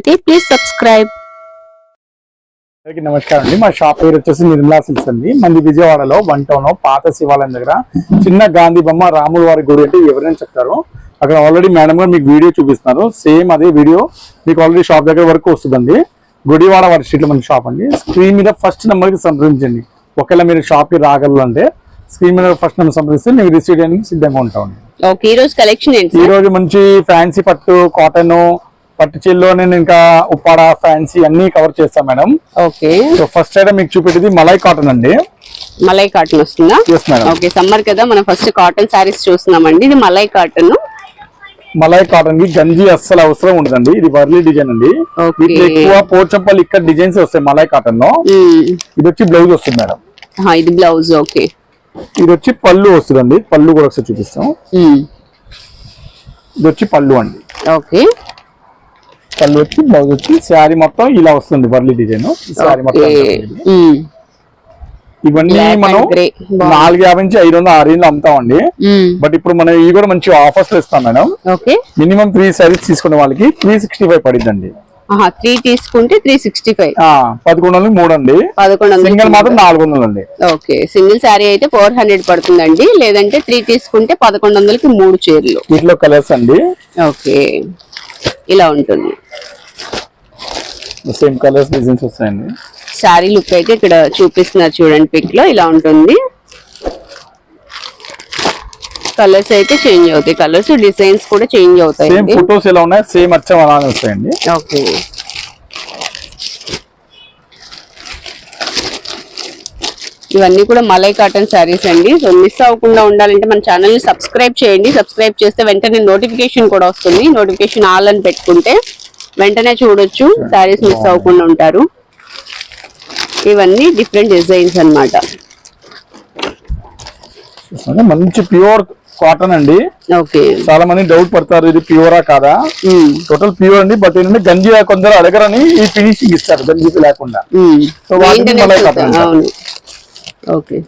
చూస్తున్నట్లయితే please subscribe అందరికీ నమస్కారం అండి. మా షాప్ పేరు వచ్చేసి నిర్మలా సిల్క్స్ అండి. మంది విజయవాడలో వన్ టౌన్ పాత శివాలయం దగ్గర చిన్న గాంధీ బొమ్మ రాముల వారి గుడి అంటే ఎవరైనా చెప్తారు. అక్కడ ఆల్రెడీ మేడం గారు మీకు వీడియో చూపిస్తున్నారు. సేమ్ అదే వీడియో మీకు ఆల్రెడీ షాప్ దగ్గర వరకు వస్తుందండి. గుడివాడ వారి స్ట్రీట్లో మన షాప్ అండి. స్క్రీన్ మీద ఫస్ట్ నెంబర్కి సంప్రదించండి. ఒకవేళ మీరు షాప్కి రాగలంటే స్క్రీన్ మీద ఫస్ట్ నెంబర్ సంప్రదిస్తే మీకు రిసీవ్ చేయడానికి సిద్ధంగా ఉంటామండి. ఓకే ఈ రోజు కలెక్షన్ ఏంటి ఈ రోజు మంచి ఫ్యాన్సీ పట్టు కాటన్ పట్టు చిల్లో నేను ఇంకా ఉప్పాడ ఫ్యాన్సీ అన్ని కవర్ చేస్తాం madam okay. So first item మీకు చూపెట్టేది మలై కాటన్ అండి. మలై కాటన్ వస్తుందా? ఓకే సమ్మర్ కదా మనం ఫస్ట్ కాటన్ శారీస్ చూస్తున్నామండి. ఇది మలై కాటన్ మలై కాటన్కి గంజి అస్సలు అవసరం ఉండదండి. ఇది వర్లీ డిజైన్ అండి. వీటిలో ఎక్కువ పోచంపల్లి ఇక్కడ డిజైన్స్ వస్తాయి మలై కాటన్లో. ఇది వచ్చి బ్లౌజ్ వస్తుంది మేడం ఇది బ్లౌజ్ ఓకే. ఇది వచ్చి పళ్ళు వస్తుందండి. పళ్ళు కూడా ఒకసారి చూపిస్తాం. ఇది వచ్చి పళ్ళు అండి. ఓకే. పళ్ళు వచ్చి బ్లౌజ్ వచ్చి శారీ మొత్తం ఇలా వస్తుంది వర్లీ డిజైన్. శారీ మొత్తం. ఇవన్నీ మనం. నాలుగు యాభై నుంచి ఐదు వందల ఆరు అమ్ముతామండి. బట్ ఇప్పుడు మనం ఇవి కూడా మంచి ఆఫర్స్లో ఇస్తాం madam. Okay. Minimum three sarees తీసుకునే వాళ్ళకి త్రీ సిక్స్టీ ఫైవ్ పడిద్దండి. త్రీ తీసుకుంటే త్రీ సిక్స్టీ ఫైవ్. ఆ, పదకొండు వందలకి మూడు అండి పదకొండు సింగిల్ వందలు మాత్రం నాలుగు వందలు అండి ఓకే. సింగిల్ శారీ అయితే ఫోర్ హండ్రెడ్ పడుతుందండి. లేదంటే త్రీ తీసుకుంటే పదకొండు వందలకి మూడు చీరలు. వీటిలో కలర్స్ అండి. ఓకే. ఇలా ఉంటుంది. సేమ్ కలర్స్ డిజైన్స్ వస్తాయండి. శారీ లుక్ అయితే ఇక్కడ చూపిస్తున్నారు చూడండి పిక్లో ఇలా ఉంటుంది. కలర్స్ అయితే చేంజ్ అవుతాయి. కలర్స్ డిజైన్స్ కూడా చేంజ్ సేమ్ అవుతాయండి ఫొటోస్ ఎలా ఉన్నాయి సేమ్ అచ్చం అలానే వస్తాయండి. ఓకే ఇవన్నీ కూడా మలై కాటన్ శారీస్ అండి. సో మిస్ అవ్వకుండా ఉండాలంటే మన ఛానల్ని సబ్స్క్రైబ్ చేయండి. సబ్స్క్రైబ్ చేస్తే వెంటనే నోటిఫికేషన్ కూడా వస్తుంది. నోటిఫికేషన్ ఆల్ అని పెట్టుకుంటే వెంటనే చూడొచ్చు. శారీస్ మిస్ అవ్వకుండా ఉంటారు. ఇవన్నీ డిఫరెంట్ డిజైన్స్ అన్నమాట. చూస్తున్నారా? మంచి ప్యూర్ కాటన్ అండి. ఓకే చాలా మంది డౌట్ పడతారు ఇది ప్యూరా కాదా? టోటల్ ప్యూర్ అండి. బట్ ఏంటంటే గంజి కొందరు అడగరని ఈ ఫినిషింగ్ ఇస్తారు గంజి లేకుండా. సో వాటిని ఓకే.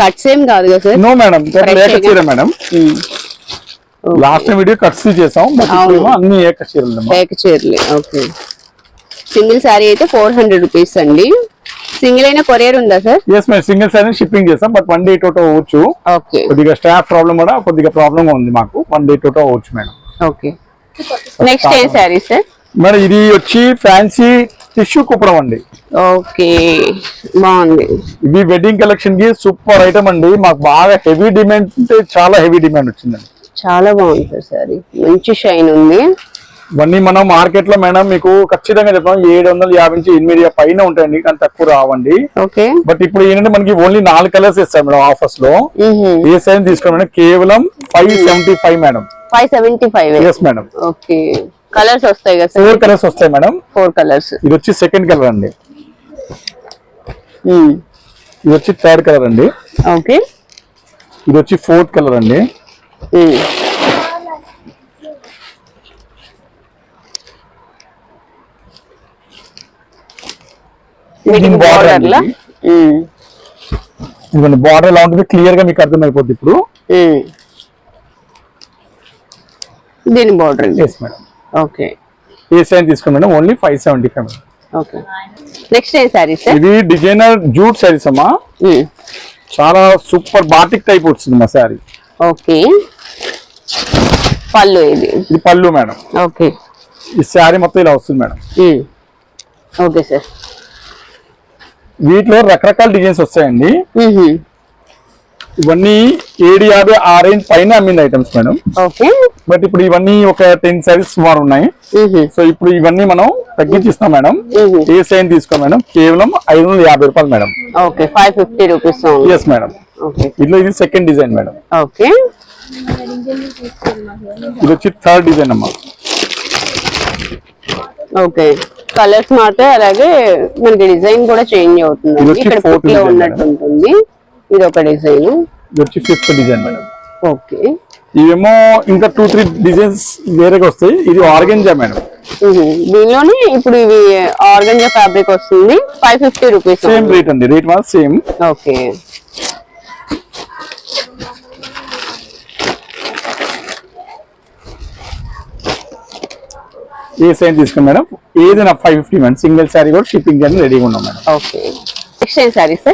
కట్స్ ఏం కాదు కదా సార్ నో మేడం ఏక? చీర మేడం. లాస్ట్ వీడియో కట్స్ చేసాం బట్ అన్ని ఏక చీరలు పేక చీరలే ఓకే. సింగిల్ శారీ అయితే ఫోర్ హండ్రెడ్ రూపీస్ అండి. సింగిల్ అయినా కొరియర్ ఉందా సార్? ఎస్ మేము సింగిల్ సారీ షిప్పింగ్ చేస్తాం బట్ వన్ డే టోటో అవ్వచ్చు. ఓకే కొద్దిగా స్టాఫ్ ప్రాబ్లం కూడా కొద్దిగా ప్రాబ్లం ఉంది మాకు. వన్ డే టోటో అవ్వచ్చు మేడం ఓకే నెక్స్ట్ ఏం శారీ సార్ మరి ఇది వచ్చి ఫ్యాన్సీ టిష్యూ కుప్పడం అండి. ఓకే బాగుంది. ఇది వెడ్డింగ్ కలెక్షన్కి సూపర్ ఐటమ్ అండి. మాకు బాగా హెవీ డిమాండ్ అంటే చాలా హెవీ డిమాండ్ వచ్చిందండి. చాలా బాగుంది సార్ మంచి షైన్ ఉంది. ఇవన్నీ మనం మార్కెట్లో మేడం మీకు ఖచ్చితంగా చెప్తాం. ఏడు వందల యాభై నుంచి ఎనిమిది పైన ఉంటాయండి. కానీ తక్కువ రావండి. ఓకే. బట్ ఇప్పుడు ఏంటంటే మనకి ఓన్లీ నాలుగు కలర్స్ ఇస్తాం మేడం ఆఫర్స్లో ఏ సైజ్ తీసుకోండి మేడం కేవలం five seventy five madam. Five seventy five yes madam. Okay. Colours వస్తాయి కదా ఫోర్ కలర్స్ వస్తాయి మేడం. Four colours. ఇది వచ్చి సెకండ్ కలర్ అండి. ఇది వచ్చి థర్డ్ కలర్ అండి. ఓకే. ఇది వచ్చి ఫోర్త్ కలర్ అండి. Border బార్డర్ లా? ఇది. ఇదిగోండి బార్డర్ ఎలా ఉంటుంది క్లియర్గా మీకు అర్థమైపోద్ది ఇప్పుడు. ఉమ్. దీని బార్డర్ ఎస్ మేడం ఓకే ఏ సైజ్ తీసుకోండి madam only five seventy five madam. Okay next ఏం సారీ సార్ ఇది డిజైనర్ జూట్ శారీస్ అమ్మా. చాలా సూపర్ బాటిక్ టైప్ వచ్చింది మా శారీ ఓకే పళ్ళు ఇది. ఇది పళ్ళు మేడం. ఓకే ఈ శారీ మొత్తం ఇలా వస్తుంది మేడం. ఓకే సార్ వీటిలో రకరకాల డిజైన్స్ వస్తాయండి. ఇవన్నీ ఏడు యాభై ఆ రేంజ్ పైన అమ్మింది ఐటమ్స్ మేడం. ఓకే. బట్ ఇప్పుడు ఇవన్నీ ఒక టెన్ సారీస్ సుమారు ఉన్నాయి. సో ఇప్పుడు ఇవన్నీ మనం తగ్గించిస్తాం మేడం. ఏ సైన్ తీసుకో మేడం. కేవలం ఐదు వందల యాభై రూపాయలు madam. Okay five fifty rupees yes madam okay. ఇట్లా ఇది సెకండ్ డిజైన్ మేడం. ఓకే. ఇది వచ్చి థర్డ్ డిజైన్ అమ్మా. ఓకే. కలర్స్ మాత్రం అలాగే మనకి డిజైన్ కూడా చేంజ్ అవుతుంది. ఇది ఇక్కడ లో ఉన్నట్టు ఉంటుంది. ఇది ఒక డిజైన్. ఇది వచ్చి ఫిఫ్త్ డిజైన్ మేడం. ఓకే. ఇవేమో ఇంకా టూ త్రీ డిజైన్స్ వేరేగా వస్తాయి. ఇది ఆర్గెంజా మేడం. దీనిలోనే ఇప్పుడు ఇవి ఆర్గంజా ఫ్యాబ్రిక్ వస్తుంది. Five fifty rupees same rate అండి రేట్ మాత్రం సేమ్ ఓకే. ఏ సైజ్ తీసుకుని మేడం. ఏదైనా five fifty madam. Single saree కూడా షిప్పింగ్ అని రెడీగా ఉన్నాం మేడం. ఓకే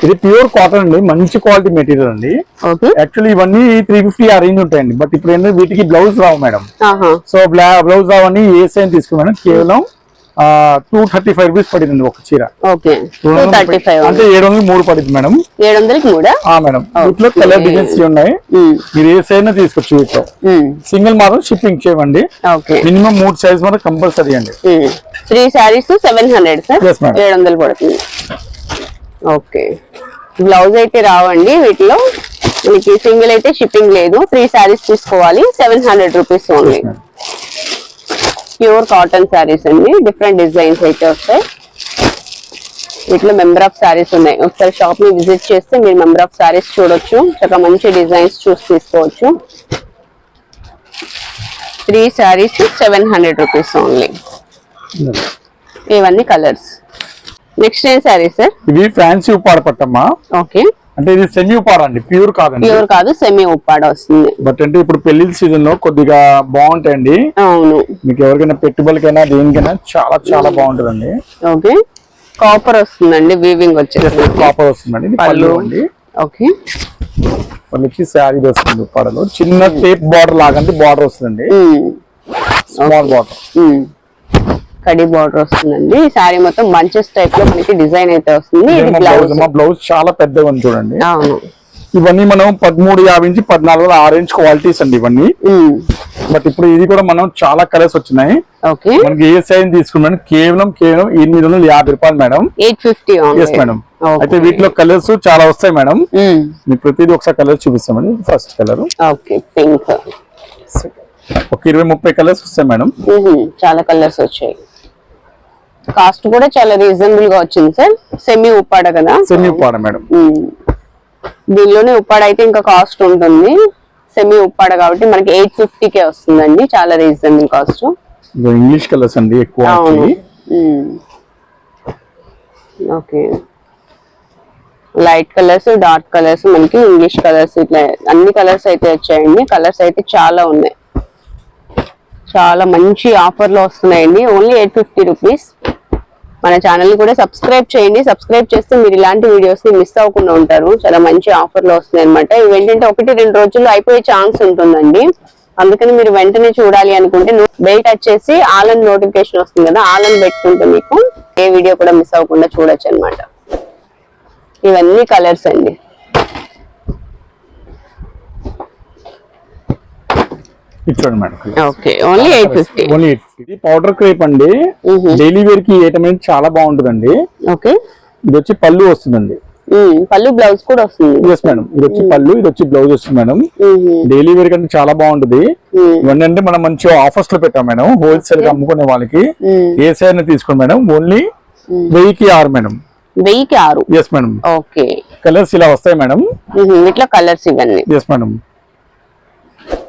ఇది ప్యూర్ కాటన్ అండి. మంచి క్వాలిటీ మెటీరియల్ అండి. ఓకే యాక్చువల్లీ ఇవన్నీ త్రీ ఫిఫ్టీ ఆ రేంజ్ ఉంటాయండి. బట్ ఇప్పుడు ఏంటంటే వీటికి బ్లౌజ్ రావు మేడం. సో బ్లౌజ్ రావని ఏ సైజ్ తీసుకుని మేడం. కేవలం టూ థర్టీ ఫైవ్ రూపీస్ పడింది ఒక చీర. అంటే ఏడు వందలు మూడు పడింది మేడం. ఏడు వందలకి మూడా? మేడం. వీటిలో కలర్ డిజైన్స్ ఉన్నాయి. మీరు ఏ సైజ్ తీసుకోవచ్చు వీటిలో. సింగిల్ మాత్రం షిప్పింగ్ చేయమండి. ఓకే. మినిమం మూడు సైజ్ మాత్రం కంపల్సరీ అండి. Three sarees seven hundred sir. ఏడు వందలు పడుతుంది. ఓకే. బ్లౌజ్ అయితే రావండి వీటిలో. మనకి సింగిల్ అయితే షిప్పింగ్ లేదు. త్రీ శారీస్ తీసుకోవాలి. Seven hundred rupees only. Pure cotton sarees అండి. డిఫరెంట్ డిజైన్స్ అయితే వస్తాయి. వీటిలో మెంబర్ ఆఫ్ శారీస్ ఉన్నాయి. ఒకసారి షాప్ని విజిట్ చేస్తే మీరు మెంబర్ ఆఫ్ శారీస్ చూడొచ్చు. చక్కగా మంచి డిజైన్స్ చూసి తీసుకోవచ్చు. Three saris seven hundred rupees only. ఇవన్నీ కలర్స్. నెక్స్ట్ ఏం శారీ సార్? ఇవి ఫ్యాన్సీ ఉప్పాడ పట్టమ్మా ఓకే. అంటే ఇది సెమీ ఉప్పాడ అండి ప్యూర్ కాదండి. ప్యూర్ కాదు సెమీ ఉప్పాడ వస్తుంది. బట్ అంటే ఇప్పుడు పెళ్ళి సీజన్లో కొద్దిగా బాగుంటాయండి. అవును. మీకు ఎవరికైనా పెట్టుబడికైనా దేనికైనా చాలా చాలా బాగుంటుందండి. ఓకే. కాపర్ వస్తుందండి వీవింగ్ వచ్చేసి కాపర్ వస్తుందండి పళ్ళు. అండి. ఓకే. పళ్ళు వచ్చి శారీ వస్తుంది ఉప్పాడలో చిన్న టేప్ బార్డర్ లాగంటే బార్డర్ వస్తుందండి. Small border um. కడి బార్డర్ వస్తుందండి. ఈ శారీ మొత్తం బంచెస్ టైప్లో మనకి డిజైన్ అయితే వస్తుంది. ఇది బ్లౌజ్. బ్లౌజ్ చాలా పెద్దగా ఉంది చూడండి. అవును. ఇవన్నీ మనం పదమూడు యాభై నుంచి పద్నాలుగు ఆరు ఇంచ్ క్వాలిటీస్ అండి ఇవన్నీ. బట్ ఇప్పుడు ఇది కూడా మనం చాలా కలర్స్ వచ్చినాయి. ఓకే. మనకి ఏ సైజ్ తీసుకున్నాం కేవలం కేవలం ఎనిమిది వందల యాభై రూపాయలు madam. Eight fifty yes madam అయితే వీటిలో కలర్స్ చాలా వస్తాయి మేడం. మీకు ప్రతిదీ ఒకసారి కలర్ చూపిస్తామండి. ఫస్ట్ కలర్ ఒక ఇరవై ముప్పై కలర్స్ వస్తాయి మేడం. చాలా కలర్స్ వచ్చాయి. కాస్ట్ కూడా చాలా రీజనబుల్గా వచ్చింది సార్ సెమీ ఉప్పాడ కదా. Semi Uppada madam. దీనిలోనే ఉప్పాడ అయితే ఇంకా కాస్ట్ ఉంటుంది. సెమీ ఉప్పాడ కాబట్టి మనకి ఎయిట్ కే వస్తుందండి చాలా రీజనబుల్ కాస్ట్ ఇంగ్లీష్ కలర్స్ అండి ఎక్కువ. Okay. Light colours dark colours మనకి ఇంగ్లీష్ కలర్స్ ఇట్లా అన్ని కలర్స్ అయితే వచ్చాయండి. కలర్స్ అయితే చాలా ఉన్నాయి. చాలా మంచి ఆఫర్లో వస్తున్నాయండి. ఓన్లీ ఎయిట్ ఫిఫ్టీ రూపీస్ మన ఛానల్ కూడా సబ్స్క్రైబ్ చేయండి. సబ్స్క్రైబ్ చేస్తే మీరు ఇలాంటి వీడియోస్ని మిస్ అవ్వకుండా ఉంటారు. చాలా మంచి ఆఫర్లో వస్తున్నాయి అనమాట ఇవి ఏంటంటే ఒకటి రెండు రోజుల్లో అయిపోయే ఛాన్స్ ఉంటుందండి. అందుకని మీరు వెంటనే చూడాలి అనుకుంటే బెల్ టచ్ చేసి ఆల్ నోటిఫికేషన్ వస్తుంది కదా ఆల్ అని పెట్టుకుంటే మీకు ఏ వీడియో కూడా మిస్ అవ్వకుండా చూడొచ్చు అనమాట ఇవన్నీ కలర్స్ అండి. ఇది చూడండి మేడం ఫిఫ్టీ పౌడర్ క్రేప్ అండి డైలీ వేర్కి ఏటం అనేది చాలా బాగుంటుందండి. ఓకే. ఇది వచ్చి పళ్ళు వస్తుందండి. పళ్ళు బ్లౌజ్ కూడా వస్తుంది. ఎస్ మేడం ఇది వచ్చి పళ్ళు ఇది వచ్చి బ్లౌజ్ వస్తుంది మేడం. డైలీ వేర్ కంటే చాలా బాగుంటుంది. ఇవన్నీ అంటే మనం మంచి ఆఫర్స్లో పెట్టాం మేడం హోల్సేల్గా అమ్ముకునే వాళ్ళకి. ఏ సైజ్ తీసుకోండి మేడం ఓన్లీ వెయ్యికి ఆరు మేడం వెయ్యికి ఆరు. Yes madam okay. కలర్స్ ఇలా వస్తాయి మేడం. ఇట్లా కలర్స్ ఇవన్నీ. ఎస్ మేడం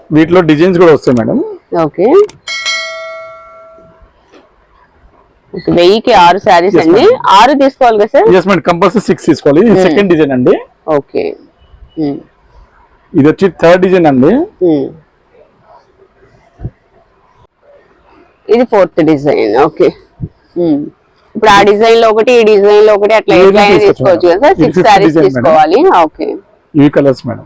వీటిలో డిజైన్స్ కూడా వస్తాయి మేడం. ఓకే. వెయ్యికి ఆరు శారీస్ అండి. ఆరు తీసుకోవాలి కదా sir? Yes madam compulsory six తీసుకోవాలి. ఇది సెకండ్ డిజైన్ అండి. ఓకే. మ్మ్. ఇది వచ్చి థర్డ్ డిజైన్ అండి. మ్మ్. ఇది ఫోర్త్ డిజైన్ ఓకే. ఇప్పుడు ఆ డిజైన్లో ఒకటి ఈ డిజైన్లో ఒకటి అట్లా తీసుకోవచ్చు కదా సార్? సిక్స్ శారీస్. తీసుకోవాలి. ఓకే ఇవి కలర్స్ మేడం.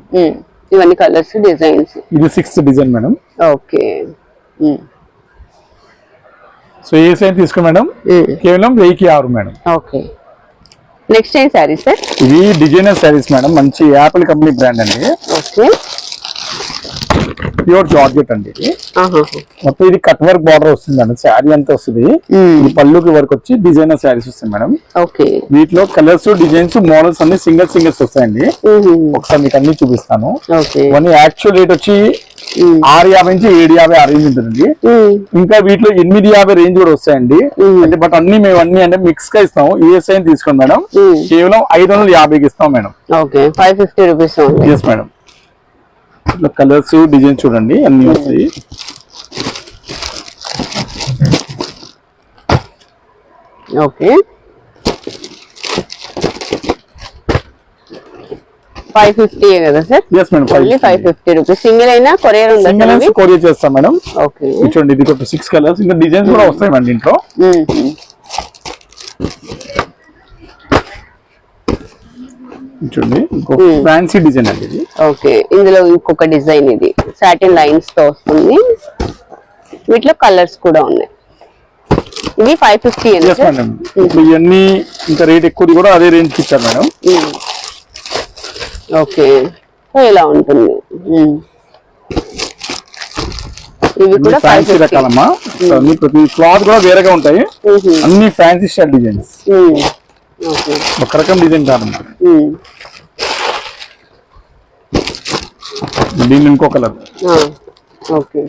ఇవన్నీ కలర్స్ డిజైన్స్. ఇది sixth design madam. Okay. So ఏ సైజ్ తీసుకో మేడం. కేవలం వెయ్యికి ఆరు మేడం. ఓకే. నెక్స్ట్ ఏం శారీ సార్? ఇవి డిజైనర్ శారీస్ మేడం. మంచి యాపిల్ కంపెనీ బ్రాండ్ అండి. ఓకే. ప్యూర్ జార్జెట్ అండి ఇది. మొత్తం ఇది కట్ వర్క్ బార్డర్ వస్తుంది మేడం శారీ అంతా వస్తుంది. ఈ పళ్ళుకి వర్క్ వచ్చి డిజైనర్ శారీస్ వస్తాయి మేడం ఓకే వీటిలో కలర్స్ డిజైన్స్ మోడల్స్ అన్ని సింగిల్ సింగిల్స్ వస్తాయండి. ఒకసారి మీకు అన్ని చూపిస్తాను ఓకే ఇవన్నీ యాక్చువల్ రేట్ వచ్చి. ఆరు యాభై నుంచి ఏడు యాభై ఆ రేంజ్ ఉంటుందండి. ఇంకా వీటిలో ఎనిమిది యాభై రేంజ్ కూడా వస్తాయండి. అంటే బట్ అన్ని మేము అన్ని అంటే మిక్స్గా ఇస్తాము ఈఎస్ఐ తీసుకోండి మేడం. కేవలం ఐదు వందల యాభైకి ఇస్తాం madam okay five fifty rupees yes madam ఇట్లా కలర్స్ డిజైన్స్ చూడండి అన్ని వస్తాయి. ఓకే. ఫైవ్ ఫిఫ్టీ కదా sir? Yes madam five fifty rupees single అయినా కొరియర్ ఉందా సింగిల్ కొరియర్ చేస్తాం మేడం ఓకే చూడండి ఇది ఒక సిక్స్ కలర్స్ ఇంకా డిజైన్స్ కూడా వస్తాయి మేడం దీంట్లో ఇది చూడండి ఫ్యాన్సీ డిజైన్ అండి ఇది. ఓకే. ఇందులో ఇంకొక డిజైన్ ఇది. సాటిన్ లైన్స్తో వస్తుంది. వీటిలో కలర్స్ కూడా ఉన్నాయి. ఇవి ఫైవ్ ఫిఫ్టీ మేడం ఇప్పుడు ఇవన్నీ ఇంకా రేట్ ఎక్కువది కూడా అదే రేంజ్కి ఇచ్చారు మేడం ఓకే. సో ఇలా ఉంటుంది. ఇవి కూడా ఫ్యాన్సీ రకాలమ్మా. అన్ని ప్రతి క్లాత్ కూడా వేరేగా ఉంటాయి. అన్ని ఫ్యాన్సీ స్టైల్ డిజైన్స్ ఓకే. ఒక రకం డిజైన్ కాదమ్మా మ్మ్. దీని ఇంకో కలర్. ఓకే.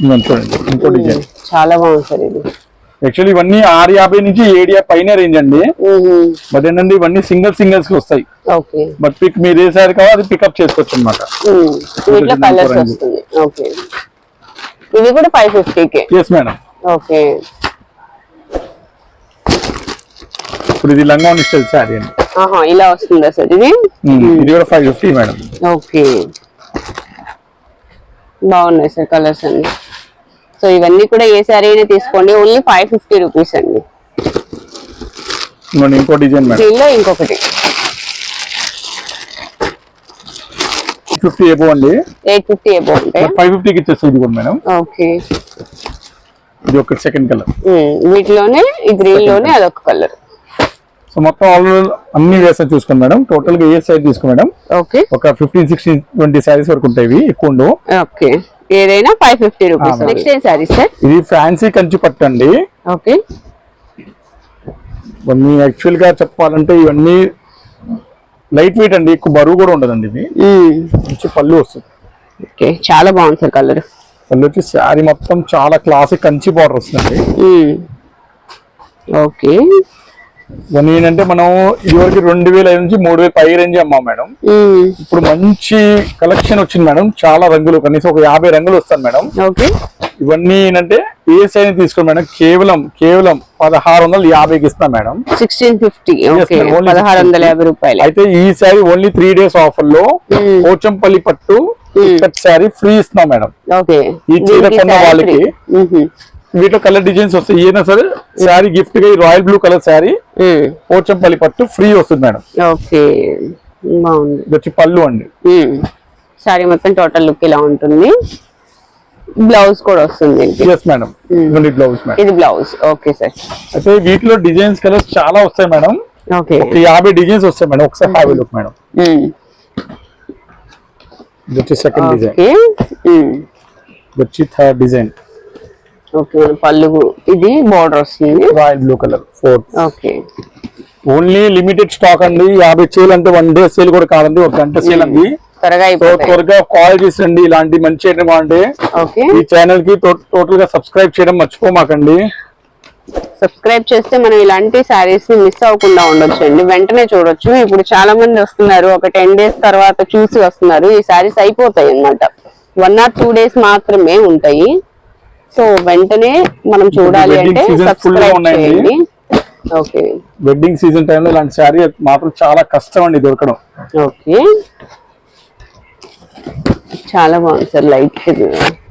చూడండి ఇంకో డిజైన్. చాలా బాగుంది సార్ ఇది. యాక్చువల్లీ ఇవన్నీ ఆరు యాభై నుంచి ఏడు పైన రేంజ్ అండి. మ్మ్. బట్ ఏంటంటే ఇవన్నీ సింగిల్ సింగిల్స్కి వస్తాయి. బట్ పిక్ మీరు ఏ సారీ కావాలి అది పికప్ చేసుకోవచ్చు అనమాట ఇవి కూడా ఫైవ్ ఫిఫ్టీకే ఎస్ మేడం ఓకే ఇప్పుడు ఇది లంగా స్టైల్ శారీ అండి. ఆహా ఇలా వస్తుందా సార్ ఇది? ఇది కూడా ఫైవ్ ఫిఫ్టీ మేడం ఓకే బాగున్నాయి సార్ కలర్స్ అన్ని. సో ఇవన్నీ కూడా ఏ సారీ అయినా తీసుకోండి. ఓన్లీ ఫైవ్ ఫిఫ్టీ రూపీస్ అండి. ఇంకో డిజైన్ ఇంకొకటి. ఫిఫ్టీ ఎబో అండి. ఎయిట్ ఫిఫ్టీ ఉంటాయి ఫైవ్ ఫిఫ్టీకి ఇచ్చేస్తుంది కూడా మేడం. ఓకే. ఇది ఒక సెకండ్ కలర్. వీటిలోనే ఈ గ్రీన్లోనే అదొక కలర్. సో మొత్తం ఆల్ అన్ని వేసారి చూసుకోండి మేడం. టోటల్గా ఏ సైజ్ తీసుకో మేడం? ఓకే. ఒక ఫిఫ్టీన్ సిక్స్టీన్ ట్వంటీ శారీస్ వరకు ఉంటాయి ఇవి ఎక్కువ ఉండవు. ఓకే. ఏదైనా ఫైవ్ ఫిఫ్టీ రూపీస్ నెక్స్ట్ ఏం సారీ సార్ ఇది ఫ్యాన్సీ కంచి పట్టు అండి. ఓకే. ఇవన్నీ యాక్చువల్గా చెప్పాలంటే ఇవన్నీ లైట్ వెయిట్ అండి ఎక్కువ బరువు కూడా ఉండదండి ఇది. మంచి పళ్ళు వస్తుంది. ఓకే చాలా బాగుంది సార్ కలర్. పళ్ళు వచ్చి శారీ మొత్తం చాలా క్లాసిక్ కంచి బార్డర్ వస్తుందండి. ఓకే. ఇవన్నీ ఏంటంటే మనం ఇదివరకు రెండు వేల ఐదు నుంచి మూడు వేల పై రేంజ్ అమ్మాం మేడం. ఇప్పుడు మంచి కలెక్షన్ వచ్చింది మేడం చాలా రంగులు. కనీసం ఒక యాభై రంగులు వస్తాయి మేడం. ఓకే. ఇవన్నీ ఏంటంటే ఏ సైజ్ తీసుకోండి మేడం? కేవలం కేవలం పదహారు వందల యాభైకి ఇస్తాం మేడం. సిక్స్టీన్ ఫిఫ్టీ పదహారు వందల యాభై రూపాయలు. అయితే ఈ శారీ ఓన్లీ త్రీ డేస్ ఆఫర్లో Hmm. పోచంపల్లి పట్టు శారీ ఫ్రీ ఇస్తున్నాం మేడం. ఓకే ఈ చీర కొన్న వాళ్ళకి. మ్మ్. వీటిలో కలర్ డిజైన్స్ వస్తాయి. ఏదైనా సరే శారీ గిఫ్ట్గా royal blue colour sari. Pochampally పట్టు ఫ్రీ వస్తుంది మేడం. ఓకే బాగుంది. వచ్చి పళ్ళు అండి. సారీ మొత్తం టోటల్ లుక్ ఇలా ఉంటుంది. బ్లౌజ్ కూడా వస్తుంది. ఎస్ మేడం బ్లౌజ్ మేడం ఇది బ్లౌజ్. ఓకే సార్ అయితే వీటిలో డిజైన్స్ కలర్స్ చాలా వస్తాయి మేడం ఓకే యాభై డిజైన్స్ వస్తాయి మేడం ఒకసారి హ్యావ్ లుక్ మేడం ఇది వచ్చి సెకండ్ డిజైన్ వచ్చి థర్డ్ డిజైన్ ఓకే పళ్ళు ఇది బోర్డర్ వస్తుంది. Royal blue colour fourth okay only limited stock అండి. యాభై సేల్ అంటే వన్ డే సేల్ కూడా కాదండి ఒక గంట సేల్ అండి. త్వరగా కాల్ చేసండి ఇలాంటి మంచి ఐటమ్ అంటే ఈ ఛానల్కి టోటల్గా సబ్స్క్రైబ్ చేయడం మర్చిపోమాకండి. సబ్స్క్రైబ్ చేస్తే మనం ఇలాంటి శారీస్ని మిస్ అవ్వకుండా ఉండొచ్చు అండి వెంటనే చూడొచ్చు. ఇప్పుడు చాలా మంది వస్తున్నారు. ఒక టెన్ డేస్ తర్వాత చూసి వస్తున్నారు. ఈ శారీస్ అయిపోతాయి అన్నమాట. వన్ ఆర్ టూ డేస్ మాత్రమే ఉంటాయి. సో వెంటనే మనం చూడాలి అంటే సబ్స్క్రైబ్. చేయండి. వెడ్డింగ్ సీజన్ టైంలో ఇలాంటి శారీ మాత్రం చాలా కష్టం అండి దొరకడం. ఓకే. చాలా బాగుంది సార్ లైట్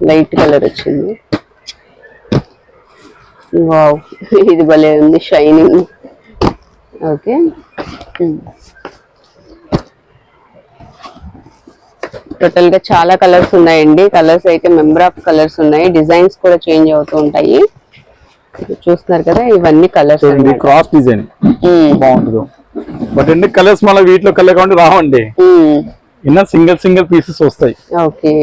లైట్ కలర్ వచ్చింది. వావ్ ఇది భలే ఉంది షైనింగ్ ఓకే. టోటల్గా చాలా కలర్స్ ఉన్నాయండి. కలర్స్ అయితే మెంబర్ ఆఫ్ కలర్స్ ఉన్నాయి. డిజైన్స్ కూడా చేంజ్ అవుతూ ఉంటాయి. చూస్తున్నారు కదా ఇవన్నీ కలర్స్ క్రాస్ డిజైన్ బాగుంటుంది. బట్ ఎన్ని కలర్స్ మళ్ళీ వీటిలో కలర్ కావండి రావండి. ఇన్న సింగిల్ సింగిల్ పీసెస్ వస్తాయి. ఓకే.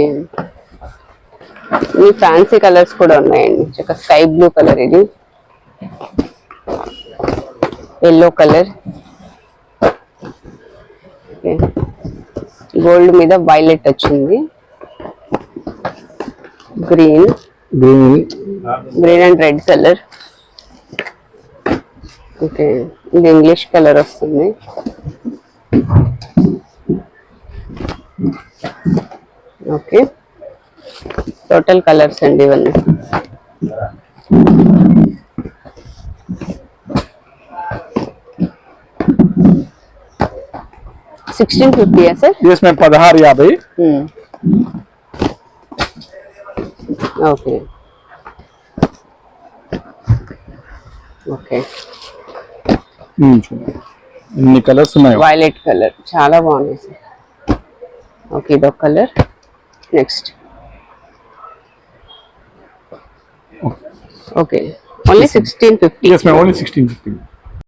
ఈ ఫ్యాన్సీ కలర్స్ కూడా ఉన్నాయండి. చక్క స్కై బ్లూ కలర్ ఇది. ఎల్లో కలర్ గోల్డ్ మీద వైలెట్ వచ్చింది. Green green green and red colour okay ఇది ఇంగ్లీష్ కలర్ వస్తుంది. ఓకే టోటల్ కలర్స్ అండి ఇవన్నీ. సిక్స్టీన్ ఫిఫ్టీయా సార్ పదహారు యాభై. ఓకే ఓకే ఉమ్, చూడండి ఇన్ని కలర్స్ ఉన్నాయి? వైలెట్ కలర్ చాలా బాగుంది. సార్ ఓకే ఇదొక colour next okay only sixteen fifty yes మేము ఓన్లీ సిక్స్టీన్ ఫిఫ్టీ